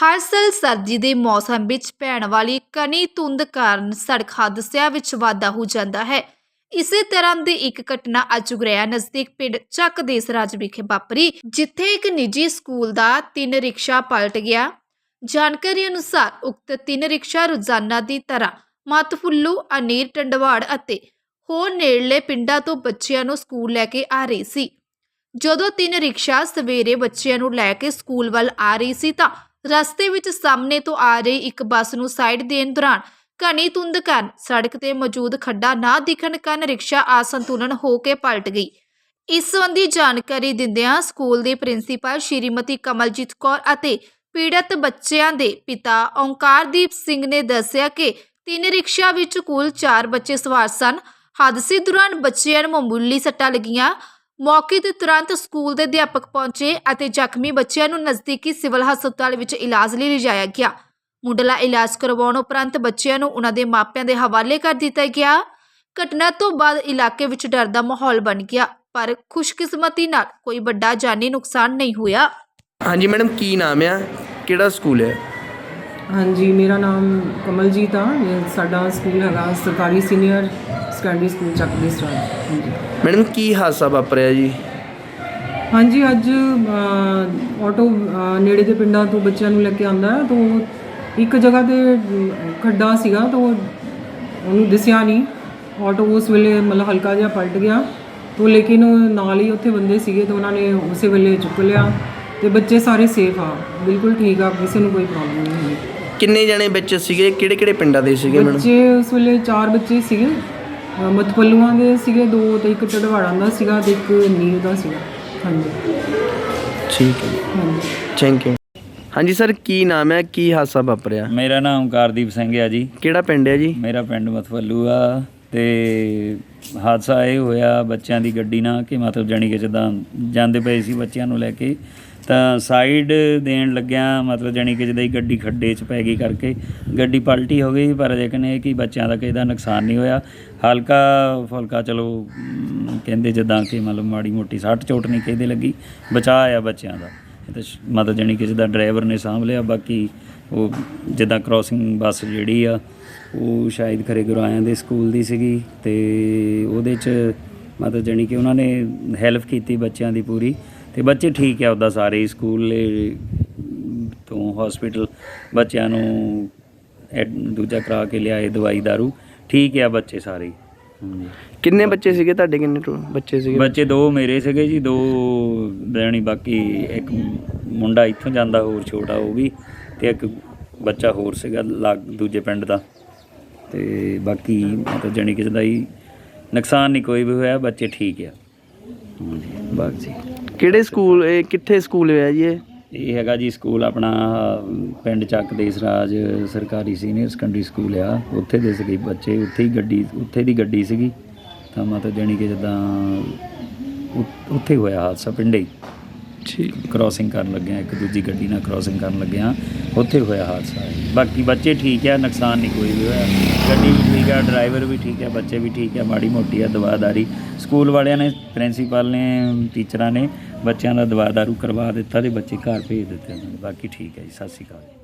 ਹਰ ਸਾਲ ਸਰਦੀ ਦੇ ਮੌਸਮ ਵਿੱਚ ਪੈਣ ਵਾਲੀ ਕਣੀ ਧੁੰਦ ਕਾਰਨ ਸੜਕ ਹਾਦਸਿਆਂ ਵਿੱਚ ਵਾਧਾ ਹੋ ਜਾਂਦਾ ਹੈ। ਇਸੇ ਤਰ੍ਹਾਂ ਦੀ ਇੱਕ ਘਟਨਾ ਅੱਜ ਨਜ਼ਦੀਕ ਪਿੰਡ ਚੱਕ ਦੇਸਰਾਜ ਵਿਖੇ ਵਾਪਰੀ, ਜਿੱਥੇ ਇੱਕ ਨਿੱਜੀ ਸਕੂਲ ਦਾ ਤਿੰਨ ਰਿਕਸ਼ਾ ਪਲਟ ਗਿਆ। ਜਾਣਕਾਰੀ ਅਨੁਸਾਰ ਉਕਤ ਤਿੰਨ ਰਿਕਸ਼ਾ ਰੋਜ਼ਾਨਾ ਦੀ ਤਰ੍ਹਾਂ ਮਤਫੁੱਲੂ, ਅਨੀਰ ਟੰਡਵਾੜ ਅਤੇ ਹੋਰ ਨੇੜਲੇ ਪਿੰਡਾਂ ਤੋਂ ਬੱਚਿਆਂ ਨੂੰ ਸਕੂਲ ਲੈ ਕੇ ਆ ਰਹੀ ਸੀ। ਜਦੋਂ ਤਿੰਨ ਰਿਕਸ਼ਾ ਸਵੇਰੇ ਬੱਚਿਆਂ ਨੂੰ ਲੈ ਕੇ ਸਕੂਲ ਵੱਲ ਆ ਰਹੀ ਸੀ ਤਾਂ ਰਸਤੇ ਵਿੱਚ ਸਾਹਮਣੇ ਤੋਂ ਆ ਰਹੀ ਇੱਕ ਬੱਸ ਨੂੰ ਸਾਈਡ ਦੇਣ ਦੌਰਾਨ ਘਣੀ ਧੁੰਦ ਕਾਰਨ ਸੜਕ ਤੇ ਮੌਜੂਦ ਖੱਡਾ ਨਾ ਦਿਖਣ ਕਾਰਨ ਰਿਕਸ਼ਾ ਅਸੰਤੁਲਨ ਹੋ ਕੇ ਪਲਟ ਗਈ। ਇਸ ਸੰਬੰਧੀ ਜਾਣਕਾਰੀ ਦਿੰਦਿਆਂ ਸਕੂਲ ਦੇ ਪ੍ਰਿੰਸੀਪਲ ਸ਼੍ਰੀਮਤੀ ਕਮਲਜੀਤ ਕੌਰ ਅਤੇ ਪੀੜਤ ਬੱਚਿਆਂ ਦੇ ਪਿਤਾ ਓਂਕਾਰਦੀਪ ਸਿੰਘ ਨੇ ਦੱਸਿਆ ਕਿ ਤਿੰਨ ਰਿਕਸ਼ਾ ਵਿੱਚ ਕੁੱਲ 4 ਬੱਚੇ ਸਵਾਰ ਸਨ। ਹਾਦਸੇ ਦੌਰਾਨ ਬੱਚਿਆਂ ਨੂੰ ਮਾਮੂਲੀ ਸੱਟਾਂ ਲੱਗੀਆਂ। ਮੌਕੇ ਤੇ ਤੁਰੰਤ ਸਕੂਲ ਦੇ ਅਧਿਆਪਕ ਪਹੁੰਚੇ ਅਤੇ ਜ਼ਖਮੀ ਬੱਚਿਆਂ ਨੂੰ ਨਜ਼ਦੀਕੀ ਸਿਵਲ ਹਸਪਤਾਲ ਵਿੱਚ ਇਲਾਜ ਲਈ ਲਿਜਾਇਆ ਗਿਆ। ਮੁੱਢਲਾ ਇਲਾਜ ਕਰਵਾਉਣ ਉਪਰੰਤ ਬੱਚਿਆਂ ਨੂੰ ਉਹਨਾਂ ਦੇ ਮਾਪਿਆਂ ਦੇ ਹਵਾਲੇ ਕਰ ਦਿੱਤਾ ਗਿਆ। ਘਟਨਾ ਤੋਂ ਬਾਅਦ ਇਲਾਕੇ ਵਿੱਚ ਡਰ ਦਾ ਮਾਹੌਲ ਬਣ ਗਿਆ ਪਰ ਖੁਸ਼ਕਿਸਮਤੀ ਨਾਲ ਕੋਈ ਵੱਡਾ ਜਾਨੀ ਨੁਕਸਾਨ ਨਹੀਂ ਹੋਇਆ। ਹਾਂਜੀ ਮੈਡਮ ਕੀ ਨਾਮ ਆ? ਕਿਹੜਾ ਸਕੂਲ ਹੈ ਹਾਂਜੀ ਮੇਰਾ ਨਾਮ ਕਮਲਜੀਤ ਆ। ਇਹ ਸਾਡਾ ਸਕੂਲ ਹੈਗਾ ਸਰਕਾਰੀ ਸੀਨੀਅਰ ਸੈਕੰਡਰੀ ਸਕੂਲ ਚੱਕ ਦੇ ਸਟਾਰ ਹਾਂਜੀ। ਮੈਡਮ ਕੀ ਹਾਦਸਾ ਵਾਪਰਿਆ ਜੀ? ਹਾਂਜੀ ਅੱਜ ਅ, ਆਟੋ ਅ, ਨੇੜੇ ਦੇ ਪਿੰਡਾਂ ਤੋਂ ਬੱਚਿਆਂ ਨੂੰ ਲੈ ਕੇ ਆਂਦਾ ਹੈ ਤਾਂ ਇੱਕ ਜਗ੍ਹਾ ਤੇ ਖੱਡਾ ਸੀਗਾ ਤਾਂ ਉਹ- ਉਹਨੂੰ ਦਿਸਿਆ ਨਹੀਂ। ਆਟੋ ਉਸ ਵੇਲੇ ਮਤਲਬ ਹਲਕਾ ਜਿਹਾ ਪਲਟ ਗਿਆ ਤਾਂ ਲੇਕਿਨ ਨਾਲ ਹੀ ਉੱਥੇ ਬੰਦੇ ਸੀਗੇ ਤਾਂ ਉਹਨਾਂ ਨੇ ਉਸੇ ਵੇਲੇ ਚੁੱਕ ਲਿਆ ਤੇ ਬੱਚੇ ਸਾਰੇ ਸੇਫ ਆ। ਬਿਲਕੁਲ ਠੀਕ ਆ ਕਿਸੇ ਨੂੰ ਕੋਈ ਪ੍ਰੋਬਲਮ ਨਹੀਂ ਹੋਈ ਕਿੰਨੇ ਜਣੇ ਬੱਚੇ ਸੀਗੇ? ਕਿਹੜੇ ਕਿਹੜੇ ਪਿੰਡਾਂ ਦੇ ਸੀਗੇ ਮੈਡਮ? ਬੱਚੇ ਉਸ ਵੇਲੇ ਚਾਰ ਬੱਚੇ ਸੀਗੇ ਮਤਪੱਲੂਆਂ ਦੇ ਸੀਗੇ ਦੋ ਤੇ ਇੱਕ ਟੜਵਾੜਾਂ ਦਾ ਸੀਗਾ ਤੇ ਇੱਕ ਨੀਰ ਦਾ ਸੀਗਾ। ਹਾਂਜੀ। ਠੀਕ ਹੈ ਹਾਂਜੀ। ਥੈਂਕ ਯੂ ਹਾਂਜੀ ਸਰ ਕੀ ਨਾਮ ਹੈ? ਕੀ ਹਾਦਸਾ ਵਾਪਰਿਆ? ਮੇਰਾ ਨਾਮ ਓਮਕਾਰਦੀਪ ਸਿੰਘ ਹੈ ਜੀ। ਕਿਹੜਾ ਪਿੰਡ ਹੈ ਜੀ? ਮੇਰਾ ਪਿੰਡ ਮਥਵੱਲੂ ਆ ਤੇ ਹਾਦਸਾ ਇਹ ਹੋਇਆ ਬੱਚਿਆਂ ਦੀ ਗੱਡੀ ਨਾਲ ਕਿ ਮਤਲਬ ਜਾਣੀ ਕਿ ਜਦਾਂ ਜਾਂਦੇ ਪਏ ਸੀ ਬੱਚਿਆਂ ਨੂੰ ਲੈ ਕੇ ਤਾਂ ਸਾਈਡ ਦੇਣ ਲੱਗਿਆ, ਮਤਲਬ ਜਾਣੀ ਕਿ ਜਦੋਂ ਹੀ ਗੱਡੀ ਖੱਡੇ 'ਚ ਪੈ ਗਈ ਕਰਕੇ, ਗੱਡੀ ਪਲਟੀ ਹੋ ਗਈ, ਪਰ ਲੇਕਿਨ ਇਹ ਕਿ ਬੱਚਿਆਂ ਦਾ ਕਿਸੇ ਦਾ ਨੁਕਸਾਨ ਨਹੀਂ ਹੋਇਆ। ਹਲਕਾ ਫੁਲਕਾ ਚਲੋ ਕਹਿੰਦੇ ਜਦਾਂ ਕਿ ਮਤਲਬ ਮਾੜੀ ਮੋਟੀ ਸੱਟ ਚੋਟ ਨਹੀਂ ਕਿਸੇ ਦੇ ਲੱਗੀ, ਬਚਾਅ ਆ ਬੱਚਿਆਂ ਦਾ। ਇਹ ਮਤਲਬ ਜਾਣੀ ਕਿ ਜਿਹਦਾ ਡਰਾਈਵਰ ਨੇ ਸਾਂਭ ਲਿਆ, ਬਾਕੀ ਉਹ ਜਿੱਦਾਂ ਕ੍ਰਾਸਿੰਗ ਬੱਸ ਜਿਹੜੀ ਆ, ਉਹ ਸ਼ਾਇਦ ਖਰੇ ਗੁਰਾਇਆਂ ਦੇ ਸਕੂਲ ਦੀ ਸੀਗੀ ਤੇ ਉਹਦੇ ਚ ਮਤਲਬ ਜਾਣੀ ਕਿ ਉਹਨਾਂ ਨੇ ਹੈਲਪ ਕੀਤੀ ਬੱਚਿਆਂ ਦੀ ਪੂਰੀ। ਤੇ ਬੱਚੇ ਠੀਕ ਆ ਉਹਦਾ ਸਾਰੇ ਸਕੂਲ ਤੋਂ ਹਸਪੀਟਲ ਬੱਚਿਆਂ ਨੂੰ ਦੂਜਾ ਕਰਾ ਕੇ ਲਿਆਏ ਦਵਾਈ ਦਾਰੂ। ਠੀਕ ਆ ਬੱਚੇ ਸਾਰੇ ਕਿੰਨੇ ਬੱਚੇ ਸੀਗੇ ਤੁਹਾਡੇ? ਕਿੰਨੇ ਬੱਚੇ ਸੀਗੇ? ਬੱਚੇ ਦੋ ਮੇਰੇ ਸੀਗੇ ਜੀ ਦੋ ਜਾਣੀ ਬਾਕੀ ਇੱਕ ਮੁੰਡਾ ਇੱਥੋਂ ਜਾਂਦਾ ਹੋਰ ਛੋਟਾ ਉਹ ਵੀ ਤੇ ਇੱਕ ਬੱਚਾ ਹੋਰ ਸੀਗਾ ਲੱਗ ਦੂਜੇ ਪਿੰਡ ਦਾ। ਤੇ ਬਾਕੀ ਮਤਲਬ ਜਾਣੀ ਕਿਸੇ ਦਾ ਹੀ ਨੁਕਸਾਨ ਨਹੀਂ ਕੋਈ ਵੀ ਹੋਇਆ ਬੱਚੇ ਠੀਕ ਆ। ਹਾਂਜੀ ਜੀ। ਕਿਹੜੇ ਸਕੂਲ ਇਹ ਕਿੱਥੇ ਸਕੂਲ ਹੈ ਜੀ ਇਹ? ਇਹ ਹੈਗਾ ਜੀ ਸਕੂਲ ਆਪਣਾ ਪਿੰਡ ਚੱਕ ਦੇਸਰਾਜ ਸਰਕਾਰੀ ਸੀਨੀਅਰ ਸੈਕੰਡਰੀ ਸਕੂਲ ਆ। ਉੱਥੇ ਦੇ ਸੀਗੇ ਬੱਚੇ ਉੱਥੇ ਹੀ ਗੱਡੀ ਉੱਥੇ ਦੀ ਗੱਡੀ ਸੀਗੀ। ਤਾਂ ਮਤਲਬ ਜਾਣੀ ਕਿ ਜਿੱਦਾਂ ਉੱਥੇ ਹੋਇਆ ਹਾਦਸਾ ਪਿੰਡੇ ਹੀ। ਠੀਕ। ਕ੍ਰਾਸਿੰਗ ਕਰਨ ਲੱਗਿਆ ਇੱਕ ਦੂਜੀ ਗੱਡੀ ਨਾਲ ਕ੍ਰਾਸਿੰਗ ਕਰਨ ਲੱਗਿਆ ਉੱਥੇ ਹੋਇਆ ਹਾਦਸਾ ਬਾਕੀ ਬੱਚੇ ਠੀਕ ਆ ਨੁਕਸਾਨ ਨਹੀਂ ਕੋਈ ਵੀ ਹੋਇਆ। ਗੱਡੀ ਵੀ ਠੀਕ ਆ ਡਰਾਈਵਰ ਵੀ ਠੀਕ ਆ ਬੱਚੇ ਵੀ ਠੀਕ ਆ ਮਾੜੀ ਮੋਟੀ ਆ ਦਵਾਦਾਰੀ। ਸਕੂਲ ਵਾਲਿਆਂ ਨੇ ਪ੍ਰਿੰਸੀਪਲ ਨੇ ਟੀਚਰਾਂ ਨੇ ਬੱਚਿਆਂ ਦਾ ਦਵਾ ਦਾਰੂ ਕਰਵਾ ਦਿੱਤਾ ਤੇ ਬੱਚੇ ਘਰ ਭੇਜ ਦਿੱਤੇ ਉਹਨਾਂ ਨੇ। ਬਾਕੀ ਠੀਕ ਹੈ ਜੀ, ਸਤਿ ਸ਼੍ਰੀ ਅਕਾਲ